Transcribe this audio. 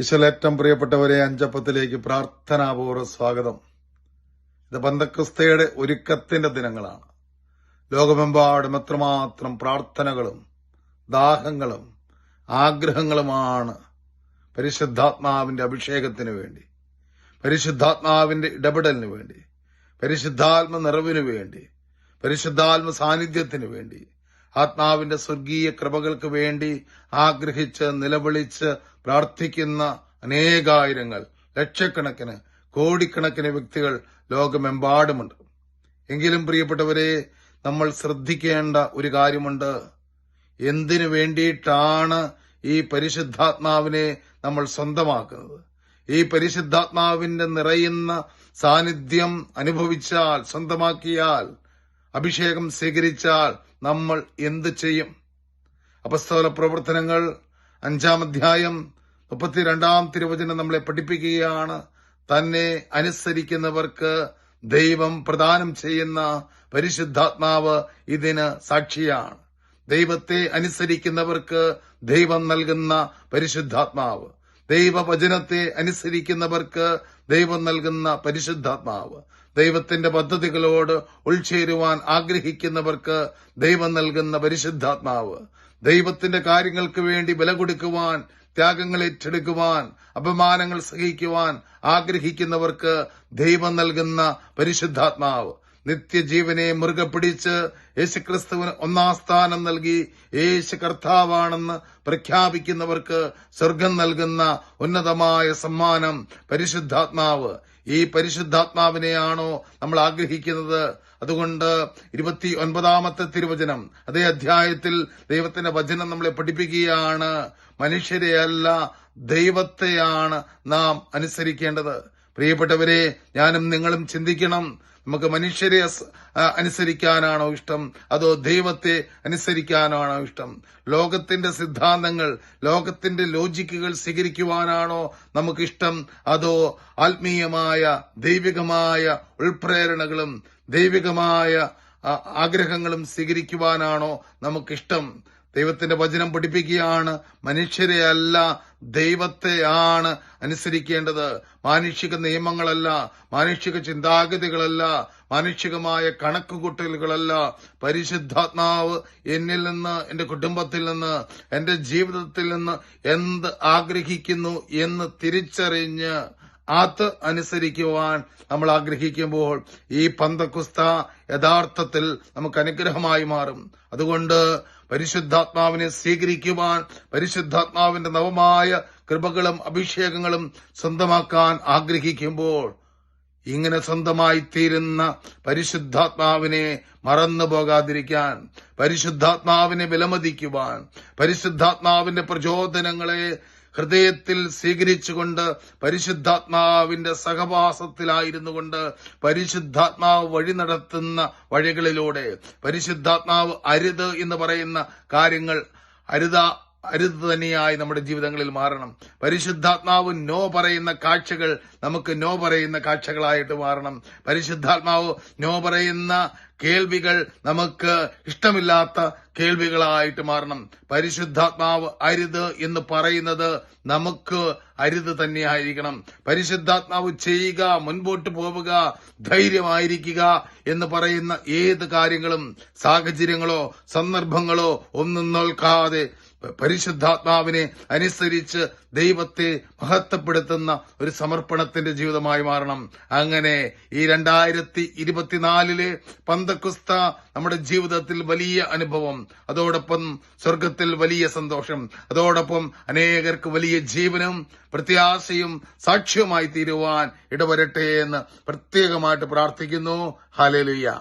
ഈശ്വലേറ്റം പ്രിയപ്പെട്ടവരെ അഞ്ചപ്പത്തിലേക്ക് പ്രാർത്ഥനാപൂർവ സ്വാഗതം. ഇത് ബന്ധക്രിസ്തയുടെ ഒരുക്കത്തിന്റെ ദിനങ്ങളാണ്. ലോകമെമ്പാടും എത്രമാത്രം പ്രാർത്ഥനകളും ദാഹങ്ങളും ആഗ്രഹങ്ങളുമാണ് പരിശുദ്ധാത്മാവിന്റെ അഭിഷേകത്തിന് വേണ്ടി പരിശുദ്ധാത്മാവിന്റെ ഇടപെടലിന് വേണ്ടി പരിശുദ്ധാത്മ നിറവിന് വേണ്ടി പരിശുദ്ധാത്മ സാന്നിധ്യത്തിന് വേണ്ടി ആത്മാവിന്റെ സ്വർഗീയ കൃപകൾക്ക് വേണ്ടി ആഗ്രഹിച്ച് നിലവിളിച്ച് പ്രാർത്ഥിക്കുന്ന അനേകായിരങ്ങൾ ലക്ഷക്കണക്കിന് കോടിക്കണക്കിന് വ്യക്തികൾ ലോകമെമ്പാടുമുണ്ട്. എങ്കിലും പ്രിയപ്പെട്ടവരെ നമ്മൾ ശ്രദ്ധിക്കേണ്ട ഒരു കാര്യമുണ്ട്. എന്തിനു വേണ്ടിയിട്ടാണ് ഈ പരിശുദ്ധാത്മാവിനെ നമ്മൾ സ്വന്തമാക്കുന്നത്? ഈ പരിശുദ്ധാത്മാവിന്റെ നിറയുന്ന സാന്നിധ്യം അനുഭവിച്ചാൽ സ്വന്തമാക്കിയാൽ അഭിഷേകം സ്വീകരിച്ചാൽ നമ്മൾ എന്ത് ചെയ്യും? അപസ്തോല പ്രവർത്തനങ്ങൾ അഞ്ചാം അധ്യായം മുപ്പത്തിരണ്ടാം തിരുവചനം നമ്മളെ പഠിപ്പിക്കുകയാണ്. തന്നെ അനുസരിക്കുന്നവർക്ക് ദൈവം പ്രദാനം ചെയ്യുന്ന പരിശുദ്ധാത്മാവ് ഇതിന് സാക്ഷിയാണ്. ദൈവത്തെ അനുസരിക്കുന്നവർക്ക് ദൈവം നൽകുന്ന പരിശുദ്ധാത്മാവ്. ദൈവവചനത്തെ അനുസരിക്കുന്നവർക്ക് ദൈവം നൽകുന്ന പരിശുദ്ധാത്മാവ്. ദൈവത്തിന്റെ പദ്ധതികളോട് ഉൾച്ചേരുവാൻ ആഗ്രഹിക്കുന്നവർക്ക് ദൈവം നൽകുന്ന പരിശുദ്ധാത്മാവ്. ദൈവത്തിന്റെ കാര്യങ്ങൾക്ക് വേണ്ടി വില കൊടുക്കുവാൻ ത്യാഗങ്ങൾ ഏറ്റെടുക്കുവാൻ അപമാനങ്ങൾ സഹിക്കുവാൻ ആഗ്രഹിക്കുന്നവർക്ക് ദൈവം നൽകുന്ന പരിശുദ്ധാത്മാവ്. നിത്യജീവനെ മുറുകെ പിടിച്ച് യേശുക്രിസ്തുവിന് ഒന്നാം സ്ഥാനം നൽകി യേശു കർത്താവാണെന്ന് പ്രഖ്യാപിക്കുന്നവർക്ക് സ്വർഗം നൽകുന്ന ഉന്നതമായ സമ്മാനം പരിശുദ്ധാത്മാവ്. ഈ പരിശുദ്ധാത്മാവിനെയാണോ നമ്മൾ ആഗ്രഹിക്കുന്നത്? അതുകൊണ്ട് ഇരുപത്തി ഒൻപതാമത്തെ തിരുവചനം അതേ അധ്യായത്തിൽ ദൈവത്തിന്റെ വചനം നമ്മളെ പഠിപ്പിക്കുകയാണ്. മനുഷ്യരെയല്ല ദൈവത്തെയാണ് നാം അനുസരിക്കേണ്ടത്. പ്രിയപ്പെട്ടവരെ ഞാനും നിങ്ങളും ചിന്തിക്കണം. നമുക്ക് മനുഷ്യരെ അനുസരിക്കാനാണോ ഇഷ്ടം? അതോ ദൈവത്തെ അനുസരിക്കാനാണോ ഇഷ്ടം? ലോകത്തിന്റെ സിദ്ധാന്തങ്ങൾ ലോകത്തിന്റെ ലോജിക്കുകൾ സ്വീകരിക്കുവാനാണോ നമുക്കിഷ്ടം? അതോ ആത്മീയമായ ദൈവികമായ ഉൾപ്രേരണകളും ദൈവികമായ ആഗ്രഹങ്ങളും സ്വീകരിക്കുവാനാണോ നമുക്കിഷ്ടം? ദൈവത്തിന്റെ വചനം പഠിപ്പിക്കുകയാണ് മനുഷ്യരെ അല്ല ദൈവത്തെയാണ് അനുസരിക്കേണ്ടത് മാനുഷിക നിയമങ്ങളല്ല മാനുഷിക ചിന്താഗതികളല്ല മാനുഷികമായ കണക്കുകൂട്ടലുകളല്ല. പരിശുദ്ധാത്മാവ് എന്നിൽ നിന്ന് എന്റെ കുടുംബത്തിൽ നിന്ന് എന്റെ ജീവിതത്തിൽ നിന്ന് എന്ത് ആഗ്രഹിക്കുന്നു എന്ന് തിരിച്ചറിഞ്ഞ് അത് അനുസരിക്കുവാൻ നമ്മൾ ആഗ്രഹിക്കുമ്പോൾ ഈ പന്തക്കുസ്ത യഥാർത്ഥത്തിൽ നമുക്ക് അനുഗ്രഹമായി മാറും. അതുകൊണ്ട് പരിശുദ്ധാത്മാവിനെ സ്വീകരിക്കുവാൻ പരിശുദ്ധാത്മാവിന്റെ നവമായ കൃപകളും അഭിഷേകങ്ങളും സ്വന്തമാക്കാൻ ആഗ്രഹിക്കുമ്പോൾ ഇങ്ങനെ സ്വന്തമായി തീരുന്ന പരിശുദ്ധാത്മാവിനെ മറന്നു പോകാതിരിക്കാൻ പരിശുദ്ധാത്മാവിനെ വിലമതിക്കുവാൻ പരിശുദ്ധാത്മാവിന്റെ പ്രചോദനങ്ങളെ ഹൃദയത്തിൽ സ്വീകരിച്ചുകൊണ്ട് പരിശുദ്ധാത്മാവിന്റെ സഹവാസത്തിലായിരുന്നു കൊണ്ട് പരിശുദ്ധാത്മാവ് വഴി നടത്തുന്ന വഴികളിലൂടെ പരിശുദ്ധാത്മാവ് അരുത് എന്ന് പറയുന്ന കാര്യങ്ങൾ അരുത അരുത് തന്നെയായി നമ്മുടെ ജീവിതങ്ങളിൽ മാറണം. പരിശുദ്ധാത്മാവ് നോ പറയുന്ന കാഴ്ചകൾ നമുക്ക് നോ പറയുന്ന കാഴ്ചകളായിട്ട് മാറണം. പരിശുദ്ധാത്മാവ് നോ പറയുന്ന കേൾവികൾ നമുക്ക് ഇഷ്ടമില്ലാത്ത കേൾവികളായിട്ട് മാറണം. പരിശുദ്ധാത്മാവ് അരുത് എന്ന് പറയുന്നത് നമുക്ക് അരുത് തന്നെയായിരിക്കണം. പരിശുദ്ധാത്മാവ് ചെയ്യുക മുൻപോട്ട് പോവുക ധൈര്യമായിരിക്കുക എന്ന് പറയുന്ന ഏത് കാര്യങ്ങളും സാഹചര്യങ്ങളോ സന്ദർഭങ്ങളോ ഒന്നും നോൽക്കാതെ പരിശുദ്ധാത്മാവിനെ അനുസരിച്ച് ദൈവത്തെ മഹത്വപ്പെടുത്തുന്ന ഒരു സമർപ്പണത്തിന്റെ ജീവിതമായി മാറണം. അങ്ങനെ ഈ രണ്ടായിരത്തി ഇരുപത്തിനാലിലെ പന്തക്കുസ്ത നമ്മുടെ ജീവിതത്തിൽ വലിയ അനുഭവം. അതോടൊപ്പം സ്വർഗത്തിൽ വലിയ സന്തോഷം. അതോടൊപ്പം അനേകർക്ക് വലിയ ജീവനും പ്രത്യാശയും സാക്ഷ്യവുമായി തീരുവാൻ ഇടവരട്ടെ എന്ന് പ്രത്യേകമായിട്ട് പ്രാർത്ഥിക്കുന്നു. ഹാലേലുയ്യ